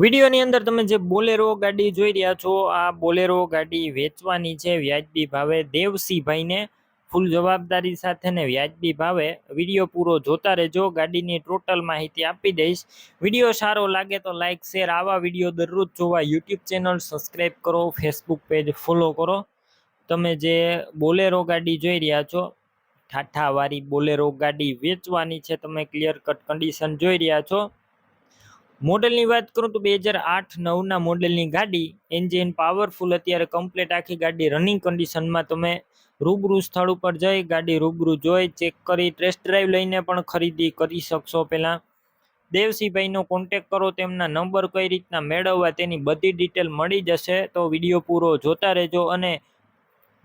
વિડીયોની અંદર તમે જે બોલેરો ગાડી જોઈ રહ્યા છો, આ બોલેરો ગાડી વેચવાની છે વ્યાજબી ભાવે. દેવસીભાઈને ફૂલ જવાબદારી સાથે ને વ્યાજબી ભાવે. વીડિયો પૂરો જોતા રહેજો, ગાડીની ટોટલ માહિતી આપી દઈશ. વીડિયો સારો લાગે તો લાઇક શેર, આવા વીડિયો દરરોજ જોવા યુટ્યુબ ચેનલ સબસ્ક્રાઈબ કરો, ફેસબુક પેજ ફોલો કરો. તમે જે બોલેરો ગાડી જોઈ રહ્યા છો, ઠાઠાવાળી બોલેરો ગાડી વેચવાની છે, તમે ક્લિયર કટ કન્ડિશન જોઈ રહ્યા છો. મોડેલની વાત કરું તો બે હજાર આઠ નવના મોડેલની ગાડી એન્જિન પાવરફુલ અત્યારે કમ્પ્લીટ આખી ગાડી રનિંગ કન્ડિશનમાં તમે રૂબરૂ સ્થળ ઉપર જઈ, ગાડી રૂબરૂ જોઈ ચેક કરી ટેસ્ટ ડ્રાઈવ લઈને પણ ખરીદી કરી શકશો પહેલાં દેવસીભાઈનો કોન્ટેક કરો, તેમના નંબર કઈ રીતના મેળવવા તેની બધી ડિટેલ મળી જશે, તો વીડિયો પૂરો જોતા રહેજો અને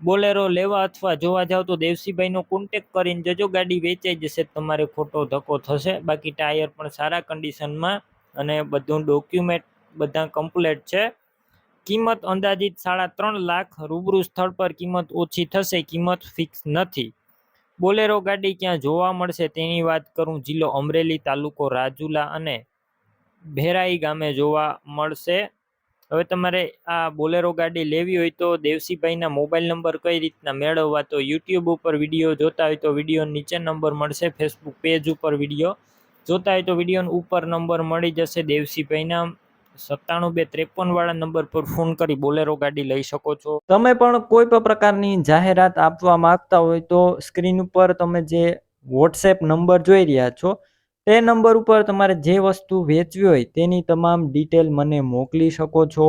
બોલેરો લેવા અથવા જોવા જાવ તો દેવસીભાઈનો કોન્ટેક કરીને જજો, ગાડી વેચાઈ જશે, તમારે ખોટો ધક્કો થશે, બાકી ટાયર પણ સારા કન્ડિશનમાં અને બધું ડોક્યુમેન્ટ બધા કમ્પ્લેટ છે. કિંમત અંદાજિત સાડા ત્રણ લાખ, રૂબરૂ સ્થળ પર કિંમત ઓછી થશે, કિંમત ફિક્સ નથી. બોલેરો ગાડી ક્યાં જોવા મળશે તેની વાત કરું, જિલ્લો અમરેલી તાલુકો રાજુલા અને ભેરાઈ ગામે જોવા મળશે. હવે તમારે આ બોલેરો ગાડી લેવી હોય તો દેવસીભાઈના મોબાઈલ નંબર કઈ રીતના મેળવવા તો યુટ્યુબ ઉપર વીડિયો જોતા હોય તો વીડિયો નીચે નંબર મળશે, ફેસબુક પેજ ઉપર વીડિયો. જોતા હોય તો વીડિયો ઉપર નંબર મળી જશે દેવસીભાઈના સત્તાણું બે ત્રેપન વાળા નંબર પર ફોન કરી બોલેરો ગાડી લઈ શકો છો. તમે પણ કોઈ પણ પ્રકારની જાહેરાત આપવા માંગતા હોય તો સ્ક્રીન ઉપર તમે જે વોટ્સએપ નંબર જોઈ રહ્યા છો, તે નંબર ઉપર તમારે જે વસ્તુ વેચવી હોય તેની તમામ ડિટેલ મને મોકલી શકો છો.